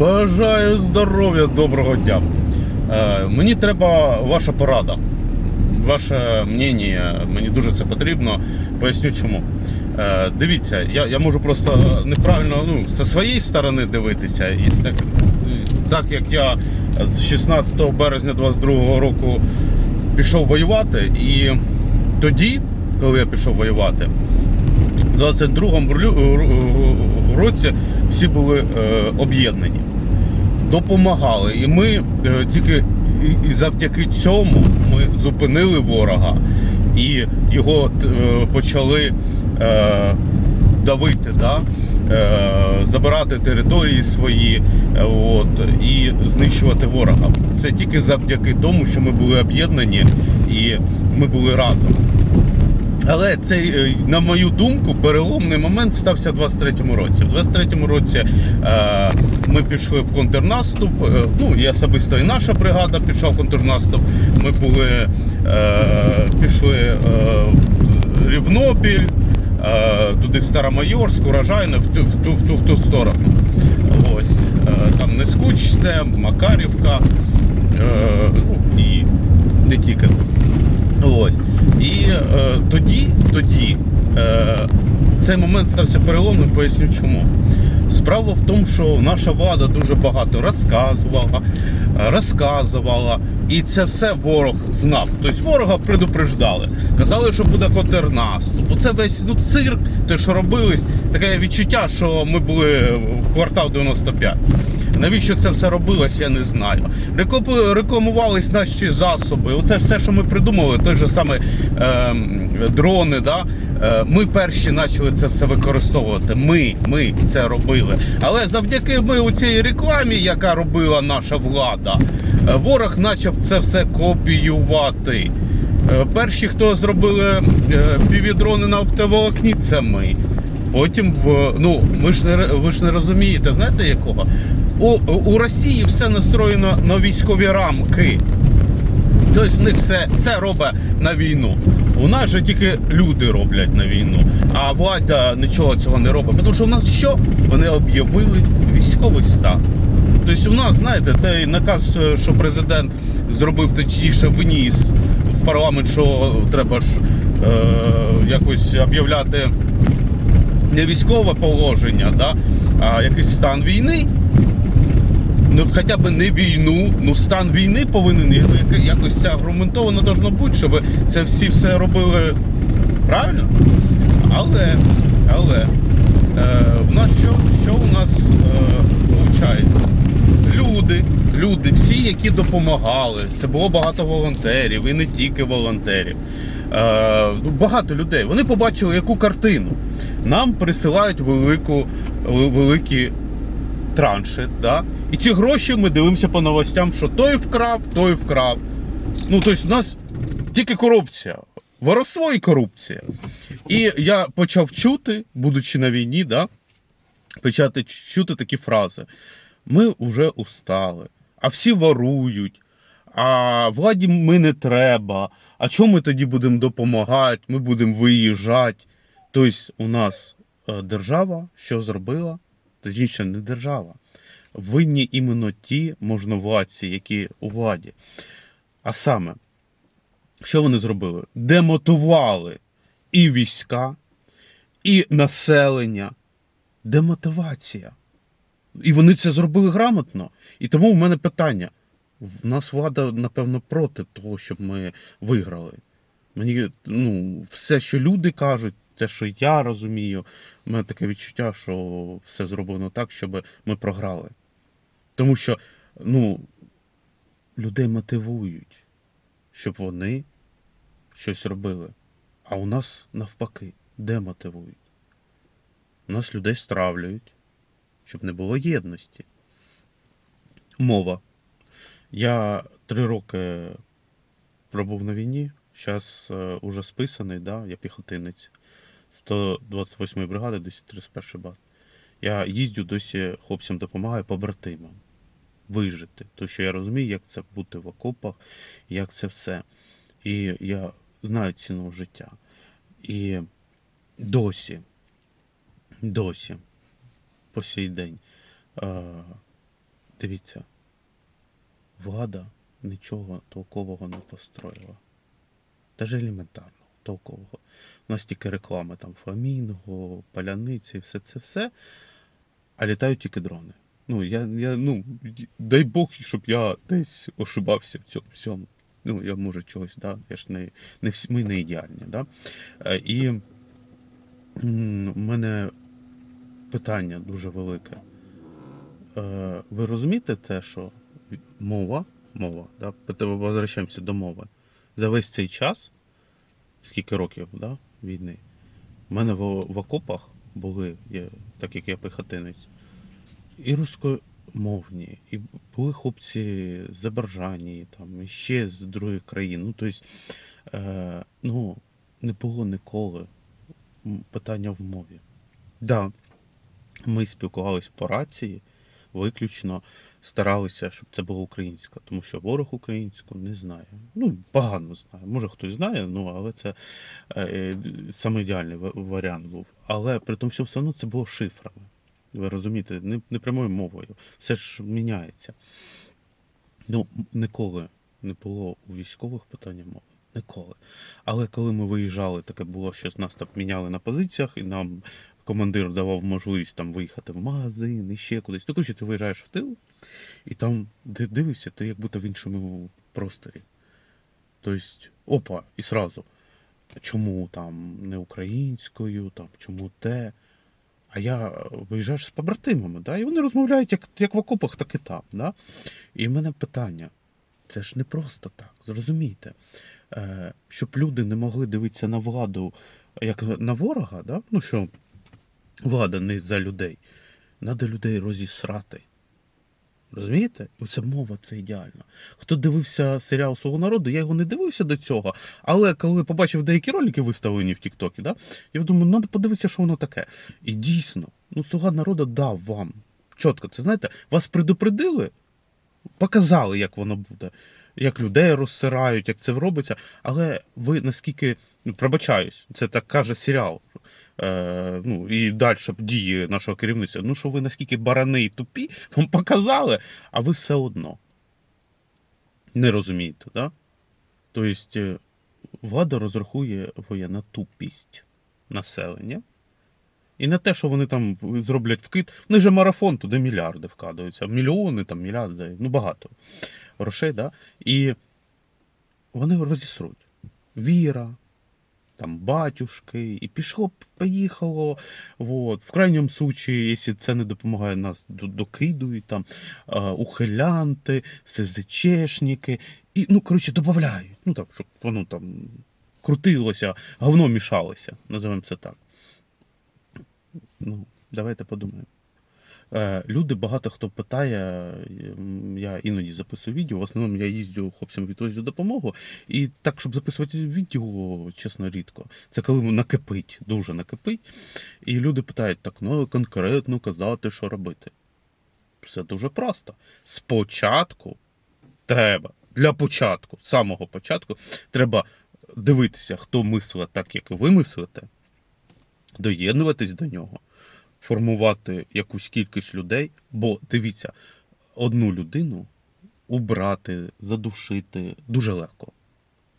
Бажаю здоров'я, доброго дня. Е, мені треба ваша порада. Ваше мнення, мені дуже це потрібно. Поясню чому. Е, дивіться, я, я можу просто неправильно ну, зі своєї сторони дивитися. І так, так як я з 16 березня 22-го року пішов воювати, і тоді, коли я пішов воювати, в 22-му році всі були е, об'єднані, допомагали. І ми е, тільки і- завдяки цьому ми зупинили ворога і його е, почали е, давити, да? забирати території свої от, і знищувати ворога. Це тільки завдяки тому, що ми були об'єднані і ми були разом. Але цей, е, на мою думку, переломний момент стався в 23-му році. В 23-му році е, ми пішли в контрнаступ. е, Ну і особисто і наша бригада пішла в контрнаступ. Ми були е, пішли е, Рівнопіль, е, туди Старомайорськ, Урожайне, в ту, в ту, в ту, в ту сторону. Ось е, там Нескучне, Макарівка, е, ну і не тільки. Ось. І е, тоді, тоді е, цей момент стався переломним, поясню чому. Справа в тому, що наша влада дуже багато розказувала, розказувала, і це все ворог знав. Тобто ворога предупреждали. Казали, що буде контрнаступ. Оце весь ну, цирк, те, що робилось, таке відчуття, що ми були в квартал 95. Навіщо це все робилось, я не знаю. Рекламувались наші засоби. Оце все, що ми придумали, той же саме ем, дрони. Да? Е, ми перші почали це все використовувати. Ми, ми це робили. Але завдяки ми у цій рекламі, яка робила наша влада, е, ворог почав це все копіювати. Е, Перші, хто зробили е, півдрони на оптоволокні, це ми. Потім в ну ми ж не ви ж не розумієте, знаєте якого? У, у Росії все настроєно на військові рамки. Тобто в них все, все робить на війну. У нас же тільки люди роблять на війну, а влада нічого цього не робить. Тому що у нас що? Вони об'явили військовий стан. Тобто у нас, знаєте, той наказ, е, що президент зробив тоді, що виніс в парламент, що треба ж е, якось об'являти не військове положення, да, а якийсь стан війни. Ну, хоча б не війну, ну стан війни повинен якось це аргументовано должно бути, щоб це всі все робили правильно. Але, але е, в нас що, що у нас е, виходить? Люди, люди, всі, які допомагали. Це було багато волонтерів і не тільки волонтерів. Е, ну, багато людей. Вони побачили яку картину. Нам присилають велику, великі транші, да? і ці гроші ми дивимося по новостям, що той вкрав, той вкрав. Ну, тобто, у нас тільки корупція. Воровство і корупція. І я почав чути, будучи на війні, да, почати чути такі фрази. Ми вже устали, а всі ворують, а владі ми не треба. А чому ми тоді будемо допомагати? Ми будемо виїжджати. Тобто, у нас е, держава що зробила? Точніше, не держава. Винні іменно ті можновладці, які у владі. А саме, що вони зробили? Демотували і війська, і населення. Демотивація. І вони це зробили грамотно. І тому в мене питання: в нас влада, напевно, проти того, щоб ми виграли. Мені ну, все, що люди кажуть, те, що я розумію, у мене таке відчуття, що все зроблено так, щоб ми програли. Тому що ну, людей мотивують, щоб вони щось робили. А у нас навпаки, демотивують. У нас людей стравлюють, щоб не було єдності. Мова. Я три роки пробув на війні, зараз е, уже списаний, да? я піхотинець 128 ї бригади, 1031 бат. Я їздю досі хлопцям допомагаю побратимам вижити. Тому що я розумію, як це бути в окопах, як це все. І я знаю ціну життя. І досі, досі, по сей день, е, Дивіться, влада нічого толкового не построїла. Даже елементарно толкового. У нас тільки реклами, там фламінго, паляниці, все це все. А літають тільки дрони. Ну, я, я, ну, дай Бог, щоб я десь ошибався в цьому всьому. Ну, я може чогось, да? я ж не, не всі, ми не ідеальні. Да? Е, І у мене питання дуже велике. Е, Ви розумієте те, що мова, мова, да? возвращаємося до мови. За весь цей час, скільки років да, війни, в мене в, в окопах були, я, так як я пехотинець, і рускомовні, і були хлопці з Заборжані, там, і ще з других країн. Ну, тобто, е, ну, не було ніколи питання в мові. Да, ми спілкувалися по рації, виключно старалися, щоб це було українська, тому що ворог українську не знає. Ну, погано знає. Може хтось знає, ну але це е, е, саме ідеальний варіант був. Але при тому всьому все одно це було шифрами. Ви розумієте, не, не прямою мовою. Все ж міняється. Ну, ніколи не було у військових питання мови. Ніколи. Але коли ми виїжджали, таке було, що нас там міняли на позиціях, і нам командир давав можливість там виїхати в магазин і ще кудись. Ну, коротше, ти виїжджаєш в тил, і там ди- дивишся, ти як будто в іншому просторі. Тобто, опа, і сразу. Чому там не українською, там, чому те. А я е, виїжджаєш з побратимами, да? і вони розмовляють як, як в окопах, так і там. Да? І в мене питання: це ж не просто так, зрозумійте. Е, щоб люди не могли дивитися на владу як на ворога, да? ну що влада не за людей, треба людей розісрати. Розумієте? Оце оця мова це ідеально. Хто дивився серіал свого народу, я його не дивився до цього, але коли побачив деякі ролики виставлені в Тіктокі, да, я думаю, треба подивитися, що воно таке. І дійсно, ну, слуга народу дав вам. Чітко, це знаєте, вас предупредили, показали, як воно буде, як людей розсирають, як це робиться. Але ви наскільки ну, пробачаюсь, це так каже серіал. Е, ну, і далі дії нашого керівництва. Ну, що ви наскільки барани і тупі, вам показали, а ви все одно не розумієте, да? Тобто, е, влада розрахує на тупість населення. І на те, що вони там зроблять вкид. В них же марафон, туди мільярди вкладаються. Мільйони, там, мільярди, ну багато грошей, да? І вони розісруть. Віра, там батюшки, і пішло, поїхало. Вот. В крайньому случаї, якщо це не допомагає, нас докидують там ухилянти, СЗЧшники. І, ну, коротше, додають. Ну, там, щоб воно там крутилося, говно мішалося, називаємо це так. Ну, давайте подумаємо. Е, Люди багато хто питає, я іноді записую відео, в основному я їздю хлопцям відвозю допомогу. І так, щоб записувати відео, чесно, рідко. Це коли накипить, дуже накипить. І люди питають, так, ну конкретно казати, що робити. Все дуже просто. Спочатку треба, для початку, з самого початку, треба дивитися, хто мислить так, як ви мислите, доєднуватись до нього формувати якусь кількість людей, бо дивіться, одну людину убрати, задушити дуже легко.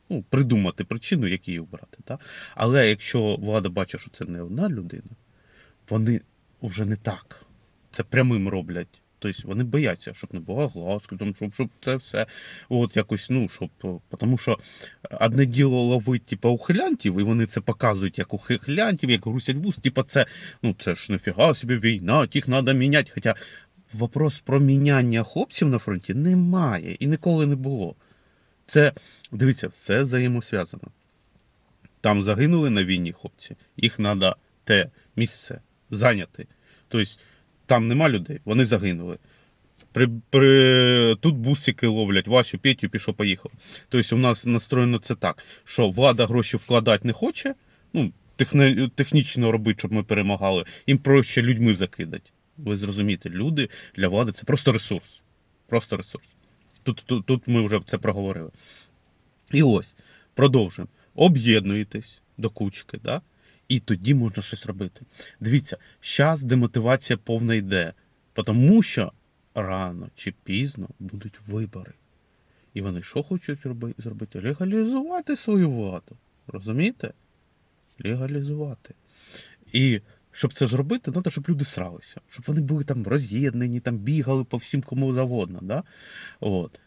Ну, придумати причину, як її обрати. Та? Але якщо влада бачить, що це не одна людина, вони вже не так. Це прямим роблять. Тобто вони бояться, щоб не було глазки, щоб, щоб це все от якось, ну, щоб. о, Тому що одне діло ловить, типу, ухилянтів, і вони це показують як ухилянтів, як грусять вуз, типу, це, ну, це ж нафіга собі війна, тих треба міняти. Хоча вопрос про міняння хлопців на фронті немає і ніколи не було. Це, дивіться, все взаємосв'язано. Там загинули на війні хлопці, їх треба те місце зайняти. Тобто там нема людей, вони загинули. При, при, тут бусики ловлять Васю, Петю, пішов, поїхав. Тобто у нас настроєно це так, що влада гроші вкладати не хоче, ну, техне, технічно робити, щоб ми перемагали, їм проще людьми закидати. Ви зрозумієте, люди для влади це просто ресурс. Просто ресурс. Тут, тут, тут ми вже це проговорили. І ось, продовжуємо. Об'єднуєтесь до кучки, да? І тоді можна щось робити. Дивіться, зараз демотивація повна йде, тому що рано чи пізно будуть вибори. І вони що хочуть роби- зробити? Легалізувати свою владу. Розумієте? Легалізувати. І щоб це зробити, треба, щоб люди сралися, щоб вони були там роз'єднані, там бігали по всім кому завгодно. Да? От.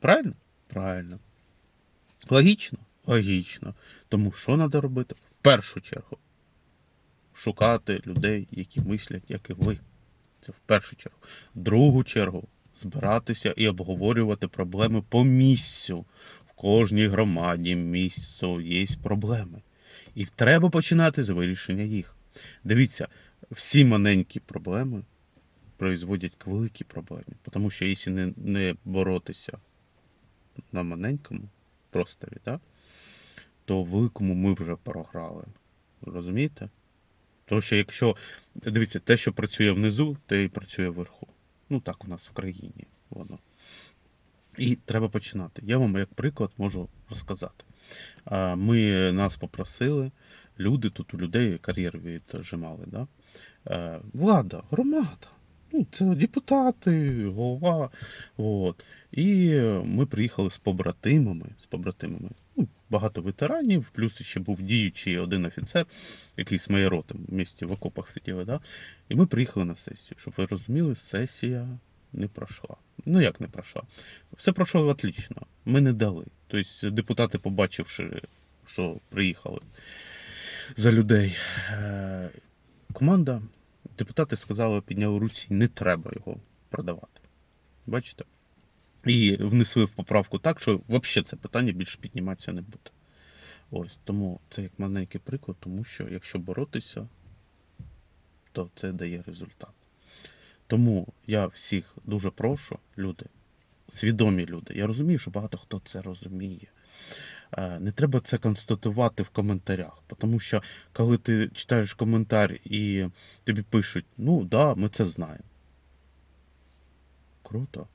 Правильно? Правильно. Логічно? Логічно. Тому що треба робити? Першу чергу шукати людей, які мислять, як і ви. Це в першу чергу. В другу чергу збиратися і обговорювати проблеми по місцю. В кожній громаді місцю є проблеми. І треба починати з вирішення їх. Дивіться, всі маленькі проблеми призводять к великій проблемі. Тому що якщо не, не боротися на маленькому просторі, да, то в великому ми вже програли. Розумієте? Тому що якщо дивіться, те, що працює внизу, те і працює вверху. Ну так у нас в країні воно. І треба починати. Я вам як приклад можу розказати. Ми нас попросили, люди тут у людей кар'єр віджимали. Да? Влада, громада. Ну, це депутати, голова. От. І ми приїхали з побратимами. З побратимами. Багато ветеранів, плюс ще був діючий один офіцер, який з моєї в місті в окопах сиділи. Да? І ми приїхали на сесію. Щоб ви розуміли, сесія не пройшла. Ну як не пройшла? Все пройшло отлично. Ми не дали. Тобто депутати, побачивши, що приїхали за людей, е, команда, депутати сказали, підняли руці, не треба його продавати. Бачите? І внесли в поправку так, що взагалі це питання більше підніматися не буде. Ось тому це як маленький приклад, тому що якщо боротися, то це дає результат. Тому я всіх дуже прошу, люди, свідомі люди. Я розумію, що багато хто це розуміє. Е, Не треба це констатувати в коментарях, тому що коли ти читаєш коментар і тобі пишуть, ну да, ми це знаємо. Круто.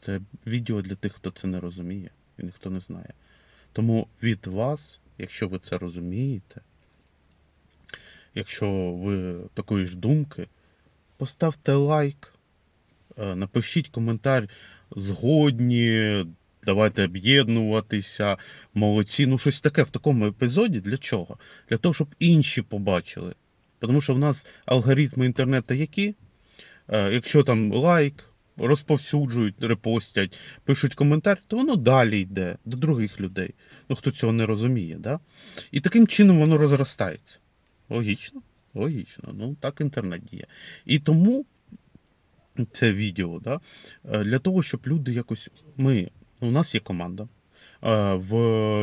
Це відео для тих, хто це не розуміє і ніхто не знає. Тому від вас, якщо ви це розумієте, якщо ви такої ж думки, поставте лайк, е, напишіть коментар згодні, давайте об'єднуватися, молодці. Ну, щось таке в такому епізоді. Для чого? Для того, щоб інші побачили. Тому що в нас алгоритми інтернету які? Е, Якщо там лайк, розповсюджують, репостять, пишуть коментар, то воно далі йде до других людей. Ну, хто цього не розуміє, да? І таким чином воно розростається. Логічно? Логічно. Ну, так інтернет діє. І тому це відео, да, е, для того, щоб люди якось. Ми, у нас є команда. Е, В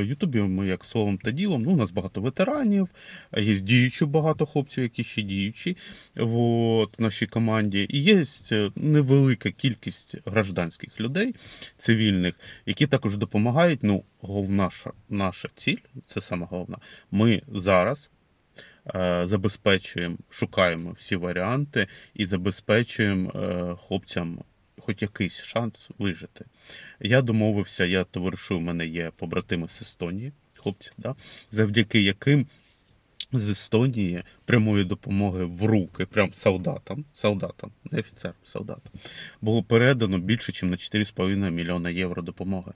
Ютубі ми як словом та ділом, ну, у нас багато ветеранів, є діючі багато хлопців, які ще діючі в нашій команді. І є е, невелика кількість гражданських людей, цивільних, які також допомагають. Ну, головна наша, ціль, це саме головна. Ми зараз е, забезпечуємо, шукаємо всі варіанти і забезпечуємо хлопцям хоч якийсь шанс вижити. Я домовився, я товаришу, у мене є побратими з Естонії, хлопці, да, завдяки яким з Естонії прямої допомоги в руки, прям солдатам, солдатам, не офіцерам, солдатам, було передано більше, ніж на 4,5 мільйона євро допомоги.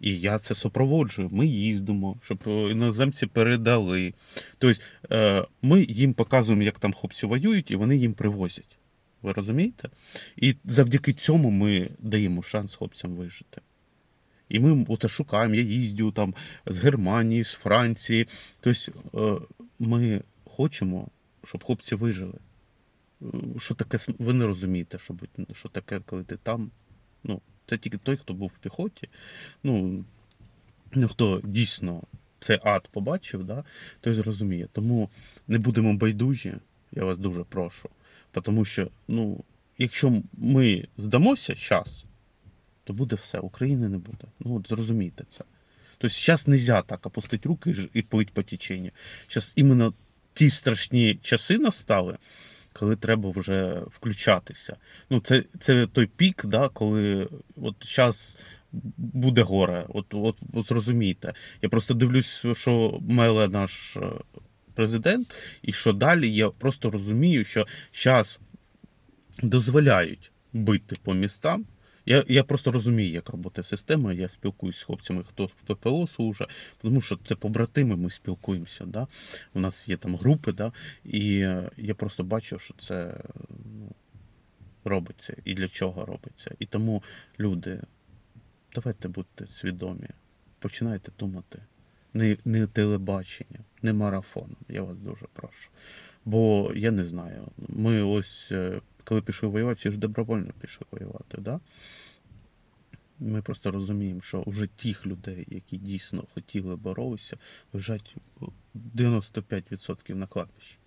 І я це супроводжую. Ми їздимо, щоб іноземці передали. Тобто е, ми їм показуємо, як там хлопці воюють, і вони їм привозять. Ви розумієте? І завдяки цьому ми даємо шанс хлопцям вижити. І ми оце шукаємо. Я їздю там з Германії, з Франції. Тобто е, ми хочемо, щоб хлопці вижили. Е, Що таке, ви не розумієте, що, що таке, коли ти там. Ну, це тільки той, хто був в піхоті. Ну, ну, хто дійсно цей ад побачив, да, той зрозуміє. Тому не будемо байдужі, я вас дуже прошу. Тому що, ну, якщо ми здамося зараз, то буде все, України не буде. Ну, от зрозумійте це. Тобто зараз не можна так опустити руки і плить по теченню. Зараз іменно ті страшні часи настали, коли треба вже включатися. Ну, це, це той пік, да, коли от зараз буде горе. От, от, от зрозумійте. Я просто дивлюсь, що меле наш е, президент, і що далі я просто розумію, що зараз дозволяють бити по містам. Я, я просто розумію, як робота система. Я спілкуюся з хлопцями, хто в ППО служить, тому що це побратими, ми спілкуємося. Да? У нас є там групи, да? і е, я просто бачу, що це ну, робиться і для чого робиться. І тому, люди, давайте будьте свідомі, починайте думати. Не, не телебачення, не марафон. Я вас дуже прошу. Бо я не знаю. Ми ось, е, коли пішли воювати, всі ж добровольно пішли воювати, да? Ми просто розуміємо, що вже тих людей, які дійсно хотіли боролися, лежать 95% на кладбищі.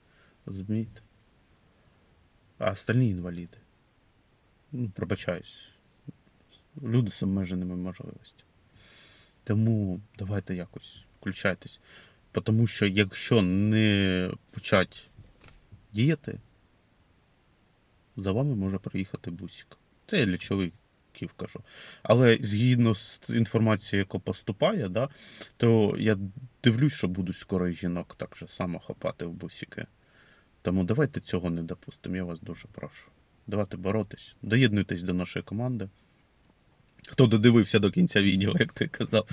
Розумієте? А остальні інваліди. Ну, пробачаюсь. Люди з обмеженими можливостями. Тому давайте якось включайтесь. Тому що якщо не почати діяти, за вами може приїхати бусик. Це я для чоловіків кажу. Але згідно з інформацією, яка поступає, да, то я дивлюсь, що будуть скоро жінок так же само хапати в бусики. Тому давайте цього не допустимо, я вас дуже прошу. Давайте боротись, доєднуйтесь до нашої команди. Хто додивився до кінця відео, як ти казав.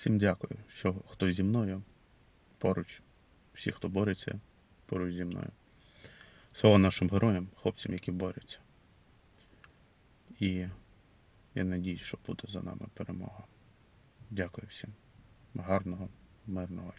Всім дякую, що хто зі мною поруч. Всі, хто бореться поруч зі мною. Слава нашим героям, хлопцям, які борються. І я надіюсь, що буде за нами перемога. Дякую всім. Гарного, мирного